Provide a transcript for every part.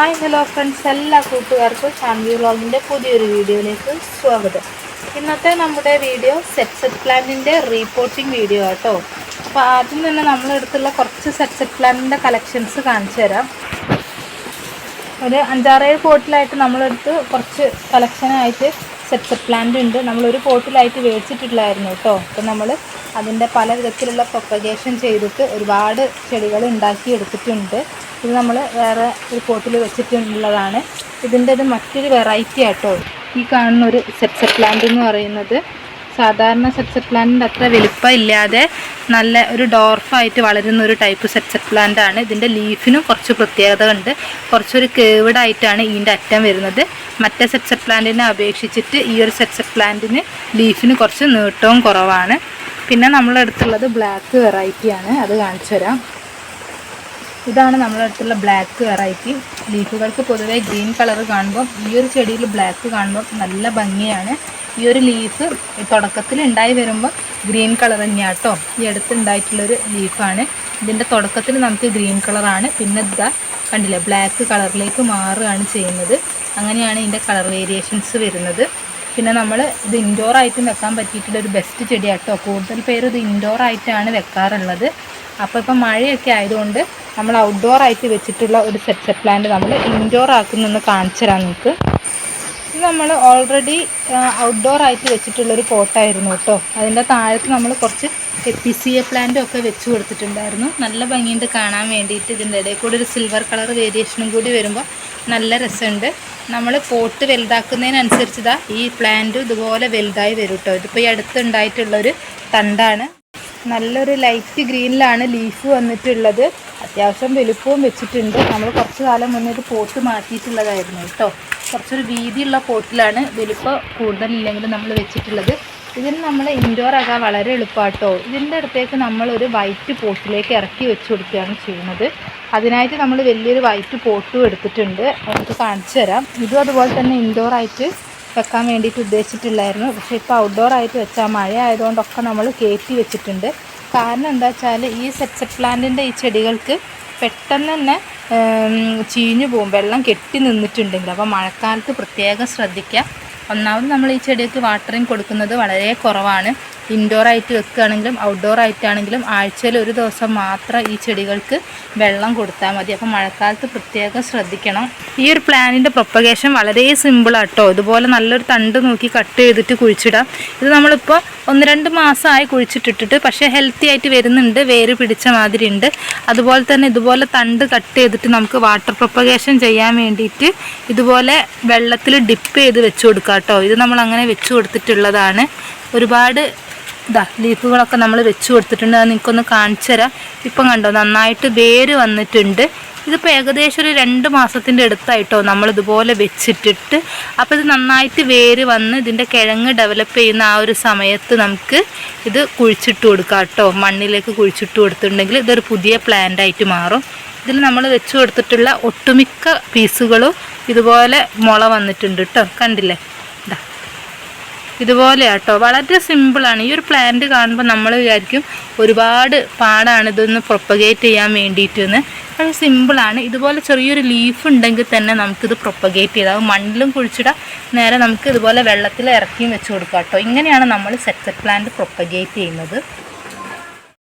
Hi hello friends എല്ലാ കൂട്ടുകാർക്കും ചാൻവി വ്ളോഗിന്റെ പുതിയൊരു വീഡിയോയിലേക്ക് സ്വാഗതം. ഇന്നത്തെ നമ്മുടെ വീഡിയോ സെറ്റ് സെറ്റ് പ്ലാന്റിന്റെ റീപോർട്ടിംഗ് വീഡിയോ ആട്ടോ. അപ്പോൾ ആദ്യം തന്നെ നമ്മളെടുത്തുള്ള കുറച്ച് സെറ്റ് സെറ്റ് പ്ലാന്റിന്റെ കളക്ഷൻസ് കാണിച്ചു തരാം. ഒരു അഞ്ചാറേഴ് പോട്ടിലായിട്ട് നമ്മളെടുത്ത് കുറച്ച് കളക്ഷനായിട്ട് സെറ്റ് സെറ്റ് പ്ലാന്റ് ഉണ്ട്. നമ്മളൊരു പോട്ടിലായിട്ട് മേടിച്ചിട്ടില്ലായിരുന്നു കേട്ടോ. അപ്പോൾ നമ്മൾ അതിന്റെ പല വിധത്തിലുള്ള പ്രൊപ്പഗേഷൻ ചെയ്തിട്ട് ഒരുപാട് ചെടികൾ ഉണ്ടാക്കി എടുത്തിട്ടുണ്ട്. ഇത് നമ്മൾ വേറെ ഒരു പോട്ടിൽ വെച്ചിട്ടുള്ളതാണ്. ഇതിന്റെ ഒരു മറ്റൊരു വെറൈറ്റി ആട്ടോ. ഈ കാണുന്ന ഒരു സെറ്റ് പ്ലാന്റ് എന്ന് പറയുന്നത്. സാധാരണ സെറ്റ് പ്ലാന്റിന്റെ അത്ര വലിപ്പം ഇല്ലാതെ നല്ല ഒരു ഡോർഫായിട്ട് വളരുന്ന ഒരു ടൈപ്പ് സെറ്റ് പ്ലാന്റ് ആണ്. ഇതിന്റെ ലീഫിനും കുറച്ച് പ്രത്യേകത ഉണ്ട് കുറച്ചൊരു കേവിഡായിട്ടാണ് ഇതിന്റെ അറ്റം വരുന്നത്. മറ്റേ സെറ്റ് പ്ലാന്റിനെ അപേക്ഷിച്ചിട്ട് ഈ ഒരു സെറ്റ് പ്ലാന്റിന് ലീഫിന് കുറച്ച് നീട്ടവും കുറവാണ്. പിന്നെ നമ്മളെടുത്തുള്ളത് ബ്ലാക്ക് വെറൈറ്റിയാണ് അത് കാണിച്ചു തരാം ഇതാണ് നമ്മുടെ അടുത്തുള്ള ബ്ലാക്ക് വെറൈറ്റി ലീഫുകൾക്ക് പൊതുവേ ഗ്രീൻ കളർ കാണുമ്പോൾ ഈ ഒരു ചെടിയിൽ ബ്ലാക്ക് കാണുമ്പോൾ നല്ല ഭംഗിയാണ്. ഈ ഒരു ലീഫ് തുടക്കത്തിൽ ഉണ്ടായി വരുമ്പോൾ ഗ്രീൻ കളർ തന്നെയാണ് കേട്ടോ ഈ അടുത്തുണ്ടായിട്ടുള്ളൊരു ലീഫാണ് ഇതിന്റെ തുടക്കത്തിൽ നമുക്ക് ഗ്രീൻ കളറാണ് പിന്നെ ഇതാ കണ്ടില്ലേ ബ്ലാക്ക് കളറിലേക്ക് മാറുകയാണ് ചെയ്യുന്നത്. അങ്ങനെയാണ് ഇതിന്റെ കളർ വേരിയേഷൻസ് വരുന്നത്. പിന്നെ നമ്മൾ ഇത് ഇൻഡോർ ആയിട്ടും വെക്കാൻ പറ്റിയിട്ടുള്ള ഒരു ബെസ്റ്റ് ചെടിയാട്ടോ. കൂടുതൽ പേര് ഇത് ഇൻഡോർ ആയിട്ടാണ് വെക്കാറുള്ളത്. അപ്പോൾ ഇപ്പം മഴയൊക്കെ ആയതുകൊണ്ട് നമ്മൾ ഔട്ട്ഡോർ ആയിട്ട് വെച്ചിട്ടുള്ള ഒരു സെറ്റ് പ്ലാന്റ് നമ്മൾ ഇൻഡോർ ആക്കുന്നെന്ന് കാണിച്ചു തരാം നിങ്ങൾക്ക്. ഇത് നമ്മൾ ഓൾറെഡി ഔട്ട്ഡോർ ആയിട്ട് വെച്ചിട്ടുള്ളൊരു പോട്ടായിരുന്നു കേട്ടോ. അതിന്റെ താഴത്ത് നമ്മൾ കുറച്ച് എപ്പിസിയ പ്ലാന്റും ഒക്കെ വെച്ച് കൊടുത്തിട്ടുണ്ടായിരുന്നു. നല്ല ഭംഗിയുണ്ട് കാണാൻ വേണ്ടിയിട്ട്. ഇതിന്റെ ഇടയിൽ കൂടി ഒരു സിൽവർ കളർ വേരിയേഷനും കൂടി വരുമ്പോൾ നല്ല രസമുണ്ട്. നമ്മൾ പോട്ട് വലുതാക്കുന്നതിനനുസരിച്ചതാ ഈ പ്ലാന്റ് ഇതുപോലെ വലുതായി വരും കേട്ടോ. ഇതിപ്പോൾ ഈ അടുത്തുണ്ടായിട്ടുള്ളൊരു തണ്ടാണ്. നല്ലൊരു ലൈറ്റ് ഗ്രീനിലാണ് ലീഫ് വന്നിട്ടുള്ളത്. അത്യാവശ്യം വലുപ്പവും വെച്ചിട്ടുണ്ട്. നമ്മൾ കുറച്ച് കാലം മുന്നേ ഇത് പോട്ട് മാറ്റിയിട്ടുള്ളതായിരുന്നു കേട്ടോ. കുറച്ചൊരു വീതിയുള്ള പോട്ടിലാണ് വലുപ്പം കൂടുതലില്ലെങ്കിലും നമ്മൾ വെച്ചിട്ടുള്ളത്. ഇതിന് നമ്മൾ ഇൻഡോർ ആകാൻ വളരെ എളുപ്പമാട്ടോ. ഇതിന്റെ അടുത്തേക്ക് നമ്മൾ ഒരു വൈറ്റ് പോട്ടിലേക്ക് ഇറക്കി വെച്ച് കൊടുക്കുകയാണ് ചെയ്യുന്നത്. അതിനായിട്ട് നമ്മൾ വലിയൊരു വൈറ്റ് പോട്ടും എടുത്തിട്ടുണ്ട്. നമുക്ക് കാണിച്ചു തരാം. ഇതും അതുപോലെ തന്നെ ഇൻഡോർ ആയിട്ട് വെക്കാൻ വേണ്ടിയിട്ട് ഉദ്ദേശിച്ചിട്ടുള്ളായിരുന്നു. പക്ഷേ ഇപ്പോൾ ഔട്ട്ഡോർ ആയിട്ട് വെച്ചാൽ മഴ ആയതുകൊണ്ടൊക്കെ നമ്മൾ കയറ്റി വെച്ചിട്ടുണ്ട്. കാരണം എന്താ വെച്ചാൽ ഈ സെറ്റ് പ്ലാന്റിന്റെ ഈ ചെടികൾക്ക് പെട്ടെന്ന് തന്നെ ചീഞ്ഞു പോകും. വെള്ളം കെട്ടി നിന്നിട്ടുണ്ടെങ്കിൽ. അപ്പോൾ മഴക്കാലത്ത് പ്രത്യേകം ശ്രദ്ധിക്കുക. ഒന്നാമത് നമ്മൾ ഈ ചെടിക്ക് വാട്ടറിങ് കൊടുക്കുന്നത് വളരെ കുറവാണ്. ഇൻഡോർ ആയിട്ട് വെക്കുകയാണെങ്കിലും ഔട്ട്ഡോർ ആയിട്ടാണെങ്കിലും ആഴ്ചയിൽ ഒരു ദിവസം മാത്രം ഈ ചെടികൾക്ക് വെള്ളം കൊടുത്താൽ മതി. അപ്പോൾ മഴക്കാലത്ത് പ്രത്യേകം ശ്രദ്ധിക്കണം. ഈ ഒരു പ്ലാനിന്റെ പ്രൊപ്പഗേഷൻ വളരെ സിമ്പിളാട്ടോ ഇതുപോലെ നല്ലൊരു തണ്ട് നോക്കി കട്ട് ചെയ്തിട്ട് കുഴിച്ചിടാം. ഇത് നമ്മളിപ്പോൾ ഒന്ന് രണ്ട് മാസമായി കുഴിച്ചിട്ടിട്ടിട്ട് പക്ഷേ ഹെൽത്തി ആയിട്ട് വരുന്നുണ്ട്. വേര് പിടിച്ച മാതിരി ഉണ്ട്. അതുപോലെ തന്നെ ഇതുപോലെ തണ്ട് കട്ട് ചെയ്തിട്ട് നമുക്ക് വാട്ടർ പ്രൊപ്പഗേഷൻ ചെയ്യാൻ വേണ്ടിയിട്ട് ഇതുപോലെ വെള്ളത്തിൽ ഡിപ്പ് ചെയ്ത് വെച്ച് കൊടുക്കാം കേട്ടോ. ഇത് നമ്മൾ അങ്ങനെ വെച്ച് കൊടുത്തിട്ടുള്ളതാണ്. ഒരുപാട് ഇതാ ലീഫുകളൊക്കെ നമ്മൾ വെച്ച് കൊടുത്തിട്ടുണ്ട്. അത് നിങ്ങൾക്കൊന്ന് കാണിച്ചു തരാം. ഇപ്പം കണ്ടോ നന്നായിട്ട് വേര് വന്നിട്ടുണ്ട്. ഇതിപ്പോൾ ഏകദേശം ഒരു രണ്ട് മാസത്തിന്റെ അടുത്തായിട്ടോ നമ്മൾ ഇതുപോലെ വെച്ചിട്ടിട്ട്. അപ്പോൾ ഇത് നന്നായിട്ട് വേര് വന്ന് ഇതിന്റെ കിഴങ്ങ് ഡെവലപ്പ് ചെയ്യുന്ന ആ ഒരു സമയത്ത് നമുക്ക് ഇത് കുഴിച്ചിട്ട് കൊടുക്കാം കേട്ടോ. മണ്ണിലേക്ക് കുഴിച്ചിട്ട് കൊടുത്തിട്ടുണ്ടെങ്കിൽ ഇതൊരു പുതിയ പ്ലാന്റ് ആയിട്ട് മാറും. ഇതിൽ നമ്മൾ വെച്ച് കൊടുത്തിട്ടുള്ള ഒട്ടുമിക്ക പീസുകളും ഇതുപോലെ മുള വന്നിട്ടുണ്ട് കേട്ടോ. കണ്ടില്ലേ? ഇതുപോലെ കേട്ടോ വളരെ സിമ്പിളാണ് ഈ ഒരു പ്ലാന്റ് കാണുമ്പോൾ നമ്മൾ വിചാരിക്കും ഒരുപാട് പാടാണ് ഇതൊന്ന് പ്രൊപ്പഗേറ്റ് ചെയ്യാൻ വേണ്ടിയിട്ടെന്ന്. വളരെ സിമ്പിളാണ് ഇതുപോലെ ചെറിയൊരു ലീഫ് ഉണ്ടെങ്കിൽ തന്നെ നമുക്കിത് പ്രൊപ്പഗേറ്റ് ചെയ്താൽ മണ്ണിലും കുഴിച്ചിടാം. നേരെ നമുക്ക് ഇതുപോലെ വെള്ളത്തിൽ ഇറക്കിയും വെച്ച് കൊടുക്കാം കേട്ടോ ഇങ്ങനെയാണ് നമ്മൾ സെറ്റ് സെറ്റ് പ്ലാന്റ് പ്രൊപ്പഗേറ്റ് ചെയ്യുന്നത്.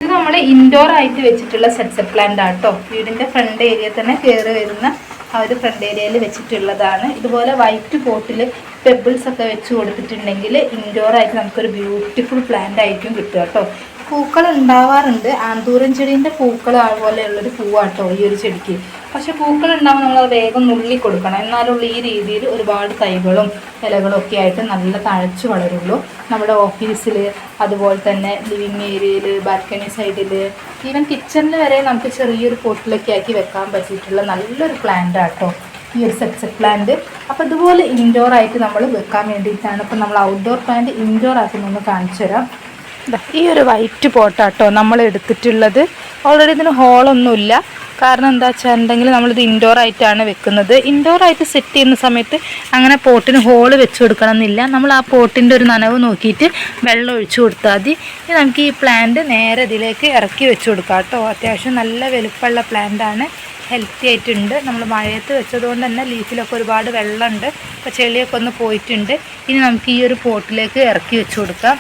ഇത് നമ്മൾ ഇൻഡോർ ആയിട്ട് വെച്ചിട്ടുള്ള സെറ്റ് സെറ്റ് പ്ലാന്റ് ആട്ടോ. വീടിന്റെ ഫ്രണ്ട് ഏരിയ തന്നെ കയറി വരുന്ന ആ ഒരു ഫ്രണ്ട് ഏരിയയിൽ വെച്ചിട്ടുള്ളതാണ്. ഇതുപോലെ വൈറ്റ് പോട്ടിൽ പെബിൾസ് ഒക്കെ വെച്ച് കൊടുത്തിട്ടുണ്ടെങ്കിൽ ഇൻഡോർ ആയിട്ട് നമുക്കൊരു ബ്യൂട്ടിഫുൾ പ്ലാന്റ് ആയിരിക്കും കിട്ടുക കേട്ടോ. പൂക്കൾ ഉണ്ടാവാറുണ്ട്. ആന്തൂരൻ ചെടീന്റെ പൂക്കൾ പോലെയുള്ളൊരു പൂവാട്ടോ ഈ ഒരു ചെടിക്ക്. പക്ഷെ പൂക്കൾ ഉണ്ടാകുമ്പോൾ നമ്മൾ വേഗം നുള്ളി കൊടുക്കണം. എന്നാലുള്ള ഈ രീതിയിൽ ഒരുപാട് തൈകളും ഇലകളും ഒക്കെ ആയിട്ട് നല്ല തഴച്ചു വളരുള്ളൂ. നമ്മുടെ ഓഫീസിൽ അതുപോലെ തന്നെ ലിവിങ് ഏരിയയിൽ ബാൽക്കണി സൈഡിൽ ഈവൻ കിച്ചണിൽ വരെ നമുക്ക് ചെറിയൊരു പോട്ടിലൊക്കെ ആക്കി വെക്കാൻ പറ്റിയിട്ടുള്ള നല്ലൊരു പ്ലാന്റ് ആട്ടോ ഈ ഒരു സെറ്റ് പ്ലാന്റ്. അപ്പോൾ ഇതുപോലെ ഇൻഡോർ ആയിട്ട് നമ്മൾ വെക്കാൻ വേണ്ടിയിട്ടാണ്. ഇപ്പോൾ നമ്മൾ ഔട്ട്ഡോർ പ്ലാന്റ് ഇൻഡോർ ആക്കുന്നൊന്ന് കാണിച്ചു തരാം ഈ ഒരു വൈറ്റ് പോട്ടാട്ടോ നമ്മൾ എടുത്തിട്ടുള്ളത്. ഓൾറെഡി ഇതിന് ഹോളൊന്നുമില്ല കാരണം എന്താ വെച്ചിട്ടുണ്ടെങ്കിൽ നമ്മളിത് ഇൻഡോർ ആയിട്ടാണ് വെക്കുന്നത്. ഇൻഡോർ ആയിട്ട് സെറ്റ് ചെയ്യുന്ന സമയത്ത് അങ്ങനെ പോട്ടിന് ഹോൾ വെച്ച് കൊടുക്കണം എന്നില്ല നമ്മൾ ആ പോട്ടിന്റെ ഒരു നനവ് നോക്കിയിട്ട് വെള്ളം ഒഴിച്ചു കൊടുത്താൽ മതി. നമുക്ക് ഈ പ്ലാന്റ് നേരെ ഇതിലേക്ക് ഇറക്കി വെച്ച് കൊടുക്കാം കേട്ടോ. അത്യാവശ്യം നല്ല വലുപ്പമുള്ള പ്ലാന്റാണ് ഹെൽത്തി ആയിട്ടുണ്ട്. നമ്മൾ മഴയത്ത് വെച്ചതുകൊണ്ട് തന്നെ ലീഫിലൊക്കെ ഒരുപാട് വെള്ളമുണ്ട്. അപ്പോൾ ചെളിയൊക്കെ ഒന്ന് പോയിട്ടുണ്ട്. ഇനി നമുക്ക് ഈ ഒരു പോട്ടിലേക്ക് ഇറക്കി വെച്ച് കൊടുക്കാം.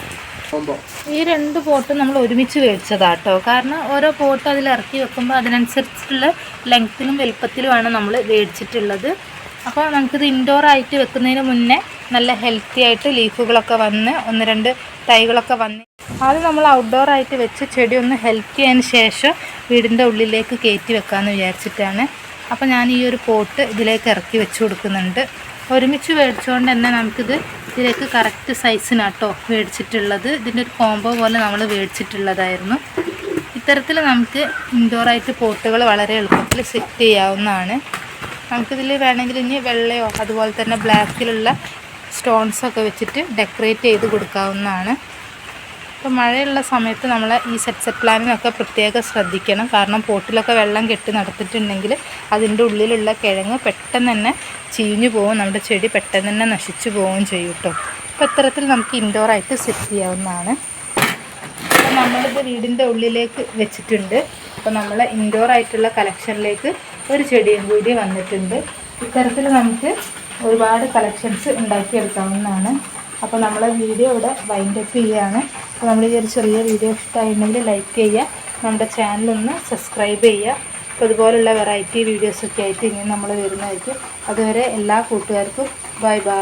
ഈ രണ്ട് പോട്ട് നമ്മൾ ഒരുമിച്ച് മേടിച്ചതാട്ടോ കാരണം ഓരോ പോട്ട് അതിൽ ഇറക്കി വെക്കുമ്പോൾ അതിനനുസരിച്ചുള്ള ലെങ്ത്തിലും വലുപ്പത്തിലുമാണ് നമ്മൾ മേടിച്ചിട്ടുള്ളത് അപ്പോൾ നമുക്കിത് ഇൻഡോർ ആയിട്ട് വെക്കുന്നതിന് മുന്നേ നല്ല ഹെൽത്തി ആയിട്ട് ലീഫുകളൊക്കെ വന്ന് ഒന്ന് രണ്ട് തൈകളൊക്കെ വന്ന് ആദ്യം നമ്മൾ ഔട്ട്ഡോർ ആയിട്ട് വെച്ച് ചെടി ഒന്ന് ഹെൽത്തി ആയതിന് ശേഷം വീടിന്റെ ഉള്ളിലേക്ക് കയറ്റി വെക്കാമെന്ന് വിചാരിച്ചിട്ടാണ്. അപ്പോൾ ഞാൻ ഈ ഒരു പോട്ട് ഇതിലേക്ക് ഇറക്കി വെച്ച് കൊടുക്കുന്നുണ്ട്. ഒരുമിച്ച് മേടിച്ചുകൊണ്ട് തന്നെ നമുക്കിത് ഇതിലേക്ക് കറക്റ്റ് സൈസിനാട്ടോ മേടിച്ചിട്ടുള്ളത്. ഇതിന്റെ ഒരു കോംബോ പോലെ നമ്മൾ മേടിച്ചിട്ടുള്ളതായിരുന്നു. ഇത്തരത്തിൽ നമുക്ക് ഇൻഡോറായിട്ട് പോട്ടുകൾ വളരെ എളുപ്പത്തിൽ സെറ്റ് ചെയ്യാവുന്നതാണ്. നമുക്കിതിൽ വേണമെങ്കിൽ ഇനി വെള്ളയോ അതുപോലെ തന്നെ ബ്ലാക്കിലുള്ള സ്റ്റോൺസൊക്കെ വെച്ചിട്ട് ഡെക്കറേറ്റ് ചെയ്ത് കൊടുക്കാവുന്നതാണ്. ഇപ്പോൾ മഴയുള്ള സമയത്ത് നമ്മൾ ഈ സെറ്റ് സെറ്റ് പ്ലാനിനൊക്കെ പ്രത്യേകം ശ്രദ്ധിക്കണം. കാരണം പോട്ടിലൊക്കെ വെള്ളം കെട്ടി നടത്തിയിട്ടുണ്ടെങ്കിൽ അതിന്റെ ഉള്ളിലുള്ള കിഴങ്ങ് പെട്ടെന്ന് തന്നെ ചീഞ്ഞു പോകും നമ്മുടെ ചെടി പെട്ടെന്ന് തന്നെ നശിച്ചു പോവുകയും ചെയ്യും കേട്ടോ അപ്പോൾ ഇത്തരത്തിൽ നമുക്ക് ഇൻഡോറായിട്ട് സെറ്റ് ചെയ്യാവുന്നതാണ്. അപ്പോൾ നമ്മളിത് വീടിന്റെ ഉള്ളിലേക്ക് വെച്ചിട്ടുണ്ട്. അപ്പോൾ നമ്മൾ ഇൻഡോറായിട്ടുള്ള കളക്ഷനിലേക്ക് ഒരു ചെടിയും കൂടി വന്നിട്ടുണ്ട്. ഇത്തരത്തിൽ നമുക്ക് ഒരുപാട് കളക്ഷൻസ് ഉണ്ടാക്കിയെടുക്കാവുന്നതാണ്. അപ്പോൾ നമ്മൾ വീഡിയോ ഇവിടെ വൈൻഡ് അപ്പ് ചെയ്യുകയാണ് അപ്പോൾ നമ്മൾ ഈ ഒരു ചെറിയ വീഡിയോ ഇഷ്ടമായിട്ടുണ്ടെങ്കിൽ ലൈക്ക് ചെയ്യുക. നമ്മുടെ ചാനലൊന്ന് സബ്സ്ക്രൈബ് ചെയ്യുക. അപ്പോൾ ഇതുപോലുള്ള വെറൈറ്റി വീഡിയോസൊക്കെ ആയിട്ട് ഇനി നമ്മൾ വരുന്നതായിരിക്കും. അതുവരെ എല്ലാ കൂട്ടുകാർക്കും ബൈ ബൈ